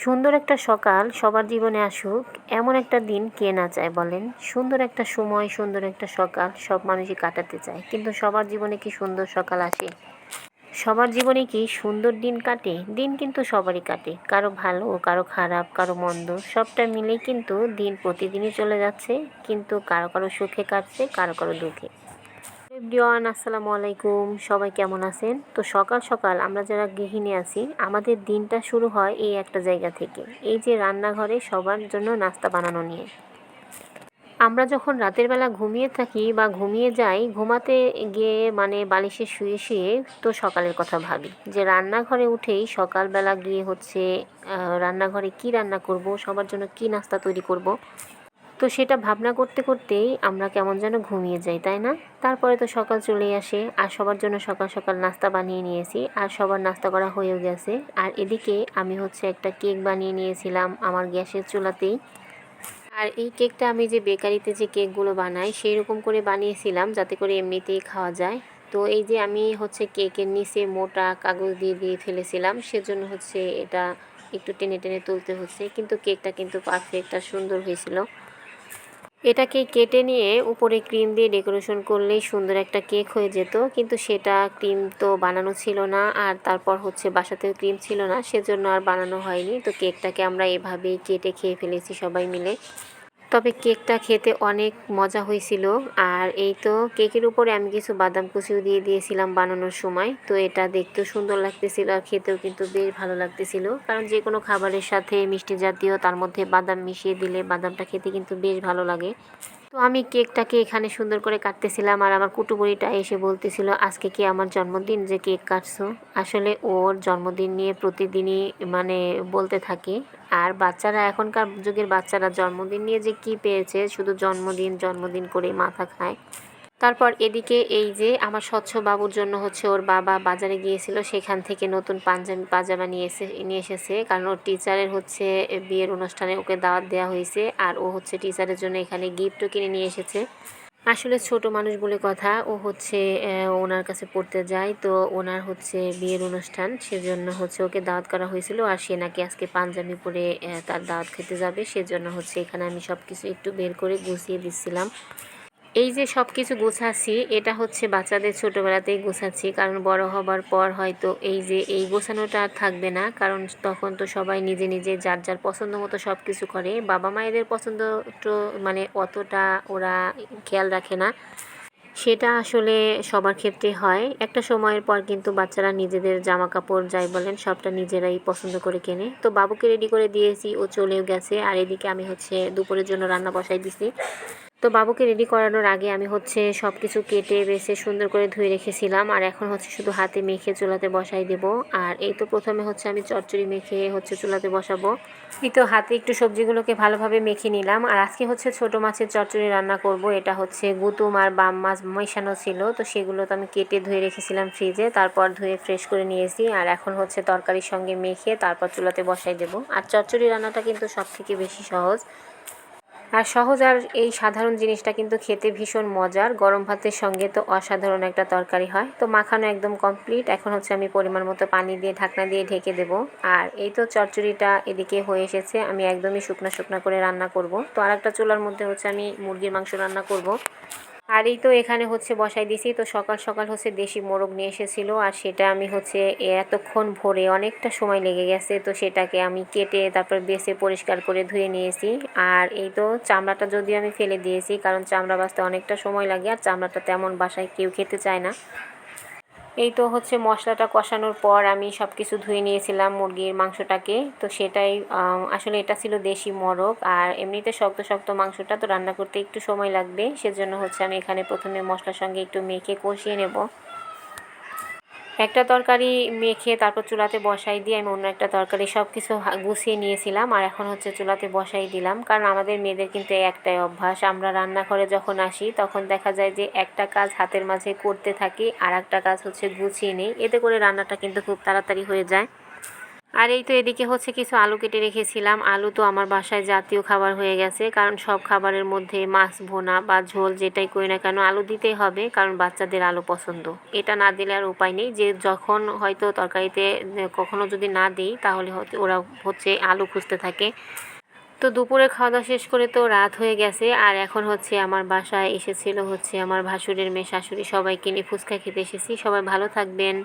সুন্দর একটা সকাল, সবার জীবনে আসুক, এমন একটা দিন কে না চায় বলেন? সুন্দর একটা সময়, সুন্দর একটা সকাল, সব মানুষই কাটাতে চায়। কিন্তু সবার জীবনে কি সুন্দর সকাল আসে? সবার জীবনে কি সুন্দর দিন কাটে? দিন কিন্তু সবারই কাটে। কারও ভালো, কারও খারাপ, কারও মন্দ, সবটা মিলেই কিন্তু দিন প্রতিদিনই চলে যাচ্ছে। কিন্তু কারও কারও সুখে কাটছে, কারও কারও দুঃখে। এভরিওয়ান, আসসালামু আলাইকুম। সবাই কেমন আছেন? তো সকাল সকাল আমরা যারা গৃহিণী আছি, আমাদের দিনটা শুরু হয় এই একটা জায়গা থেকে। এই যে রান্নাঘরে সবার জন্য নাস্তা বানানো নিয়ে। আমরা যখন রাতের বেলা ঘুমিয়ে থাকি বা ঘুমিয়ে যাই, ঘুমাতে গিয়ে মানে বালিশে শুয়ে শুয়ে তো সকালের কথা ভাবি। যে রান্নাঘরে উঠেই সকালবেলা গিয়ে হচ্ছে রান্নাঘরে কি রান্না করব, সবার জন্য কি নাস্তা তৈরি করব তো সেটা ভাবনা করতে করতেই আমরা কেমন যেন ঘুমিয়ে যাই, তাই না? তারপরে তো সকাল চলে আসে, আর সবার জন্য সকাল সকাল নাস্তা বানিয়ে নিয়েছি, আর সবার নাস্তা করা হয়েও গেছে। আর এদিকে আমি হচ্ছে একটা কেক বানিয়ে নিয়েছিলাম আমার গ্যাসের চুলাতেই। আর এই কেকটা আমি যে বেকারিতে যে কেকগুলো বানাই সেই রকম করে বানিয়েছিলাম যাতে করে এমনিতেই খাওয়া যায়। তো এই যে আমি হচ্ছে কেকের নিচে মোটা কাগজ দিয়ে দিয়ে ফেলেছিলাম, সেজন্য হচ্ছে এটা একটু টেনে টেনে তুলতে হচ্ছে। কিন্তু কেকটা কিন্তু পারফেক্ট আর সুন্দর হয়েছিল। এটাকে কেটে নিয়ে উপরে ক্রিম দিয়ে ডেকোরেশন করলেই সুন্দর একটা কেক হয়ে যেত, কিন্তু সেটা ক্রিম তো বানানো ছিল না আর তারপর হচ্ছে বাসাতেও ক্রিম ছিল না, সেজন্য আর বানানো হয়নি। তো কেকটাকে আমরা এভাবেই কেটে খেয়ে ফেলেছি সবাই মিলে। তবে কেকটা খেতে অনেক মজা হয়েছিল। আর এই তো কেকের উপরে আমি কিছু বাদাম কুচিও দিয়ে দিয়েছিলাম বানানোর সময়। তো এটা দেখতেও সুন্দর লাগতেছিল আর খেতেও কিন্তু বেশ ভালো লাগতেছিল। কারণ যে কোনো খাবারের সাথে মিষ্টি জাতীয় তার মধ্যে বাদাম মিশিয়ে দিলে বাদামটা খেতে কিন্তু বেশ ভালো লাগে। তো আমি কেকটাকে এখানে সুন্দর করে কাটতেছিলাম আর আমার কুটুবুড়িটা এসে বলতেছিল, আজকে কি আমার জন্মদিন যে কেক কাটছো? আসলে ওর জন্মদিন নিয়ে প্রতিদিনই মানে বলতে থাকে। আর বাচ্চারা, এখনকার যুগের বাচ্চারা জন্মদিন নিয়ে যে কি পেয়েছে, শুধু জন্মদিন জন্মদিন করে মাথা খায়। তারপর এদিকে এই যে আমার স্বচ্ছ বাবুর জন্য হচ্ছে ওর বাবা বাজারে গিয়েছিল, সেখান থেকে নতুন পাঞ্জাবি, পাজামা নিয়ে এসে, নিয়ে এসেছে। কারণ ওর টিচারের হচ্ছে বিয়ের অনুষ্ঠানে ওকে দাওয়াত দেওয়া হয়েছে আর ও হচ্ছে টিচারের জন্য এখানে গিফটও কিনে নিয়ে এসেছে। আসলে ছোট মানুষ বলে কথা, ও হচ্ছে ওনার কাছে পড়তে যায়, তো ওনার হচ্ছে বিয়ের অনুষ্ঠান, সেজন্য হচ্ছে ওকে দাওয়াত করা হয়েছিল আর সে নাকি আজকে পাঞ্জাবি পরে তার দাওয়াত খেতে যাবে, সেজন্য হচ্ছে এখানে আমি সব কিছু একটু বের করে গুছিয়ে দিচ্ছিলাম এই যে সব কিছু গোছাচ্ছি, এটা হচ্ছে বাচ্চাদের ছোটোবেলাতেই গোছাচ্ছি, কারণ বড় হবার পর হয়তো এই যে এই গোছানোটা আর থাকবে না, কারণ তখন তো সবাই নিজে নিজে যার যার পছন্দ মতো সব কিছু করে। বাবা মায়েদের পছন্দ তো মানে অতটা ওরা খেয়াল রাখে না। সেটা আসলে সবার ক্ষেত্রে হয়। একটা সময়ের পর কিন্তু বাচ্চারা নিজেদের জামা কাপড় যাই বলেন, সবটা নিজেরাই পছন্দ করে কেনে। তো বাবুকে রেডি করে দিয়েছি, ও চলেও গেছে। আর এদিকে আমি হচ্ছে দুপুরের জন্য রান্না বসাই দিছি। তো বাবুকে রেডি করানোর আগে আমি হচ্ছে সব কিছু কেটে, বেছে, সুন্দর করে ধুয়ে রেখেছিলাম। আর এখন হচ্ছে শুধু হাতে মেখে চুলাতে বসাই দেব। আর এই তো প্রথমে হচ্ছে আমি চচ্চড়ি মেখে হচ্ছে চুলাতে বসাবো। এই তো হাতে একটু সবজিগুলোকে ভালোভাবে মেখে নিলাম। আর আজকে হচ্ছে ছোট মাছের চচ্চড়ি রান্না করব। এটা হচ্ছে গুতুম আর বাম মাছ মেশানো ছিল। তো সেগুলো তো আমি কেটে ধুয়ে রেখেছিলাম ফ্রিজে তারপর ধুয়ে ফ্রেশ করে নিয়েছি। আর এখন হচ্ছে তরকারির সঙ্গে মেখে তারপর চুলাতে বসাই দেব। আর চচ্চড়ি রান্নাটা কিন্তু সব থেকে বেশি সহজ। আর সহজ আর এই সাধারণ জিনিসটা কিন্তু খেতে ভীষণ মজার। গরম ভাতের সঙ্গে তো অসাধারণ একটা তরকারি হয়। তো মাখানো একদম কমপ্লিট এখন হচ্ছে আমি পরিমাণ মতো পানি দিয়ে, ঢাকনা দিয়ে ঢেকে দেব। আর এই তো চচ্চড়িটা এদিকে হয়ে এসেছে। আমি একদমই শুকনা শুকনা করে রান্না করব। তো আর একটা চুলার মধ্যে হচ্ছে আমি মুরগির মাংস রান্না করব। আর এই তো এখানে হচ্ছে বসাই দিছি তো সকাল সকাল হচ্ছে দেশি মোরগ নিয়ে এসেছিল আর সেটা আমি হচ্ছে এতক্ষণ ভরে অনেকটা সময় লেগে গেছে। তো সেটাকে আমি কেটে তারপর বেছে পরিষ্কার করে ধুয়ে নিয়েছি। আর এই তো চামড়াটা যদিও আমি ফেলে দিয়েছি, কারণ চামড়া বাঁচতে অনেকটা সময় লাগে। আর চামড়াটা তেমন বাসায় কেউ খেতে চায় না। এই তো হচ্ছে মশলাটা কষানোর পর আমি সব কিছু ধুয়ে নিয়েছিলাম মুরগির মাংসটাকে। তো সেটাই আসলে এটা ছিল দেশি মরক আর এমনিতে শক্ত শক্ত মাংসটা তো রান্না করতে একটু সময় লাগবে। সেজন্য হচ্ছে আমি এখানে প্রথমে মশলার সঙ্গে একটু মেখে কষিয়ে নেব। একটা তরকারি মেখে তারপর চুলাতে বসাই দিয়ে আমি অন্য একটা তরকারি সব কিছু গুছিয়ে নিয়েছিলাম, আর এখন হচ্ছে চুলাতে বসাই দিলাম। কারণ আমাদের মেয়েদের কিন্তু একটাই অভ্যাস, আমরা রান্নাঘরে যখন আসি তখন দেখা যায় যে একটা কাজ হাতের মাঝে করতে থাকি আর একটা কাজ হচ্ছে গুছিয়ে নিই। এতে করে রান্নাটা কিন্তু খুব তাড়াতাড়ি হয়ে যায়। আর এই তো এদিকে হচ্ছে কিছু আলু কেটে রেখেছিলাম। আলু তো আমার বাসায় জাতীয় খাবার হয়ে গেছে, কারণ সব খাবারের মধ্যে মাছ, ভোনা বা ঝোল যেটাই করি না কেন আলু দিতেই হবে, কারণ বাচ্চাদের আলু পছন্দ। এটা না দিলে আর উপায় নেই, যে যখন হয়তো তরকারিতে কখনো যদি না দিই, তাহলে ওরা হচ্ছে আলু খুঁজতে থাকে। তো দুপুরে খাওয়া দাওয়া শেষ করে তো রাত হয়ে গেছে, আর এখন হচ্ছে আমার বাসায় এসেছিল হচ্ছে আমার ভাসুরের মেয়ে শাশুড়ি। সবাইকে নিয়ে ফুচকা খেতে এসেছি। সবাই ভালো থাকবেন।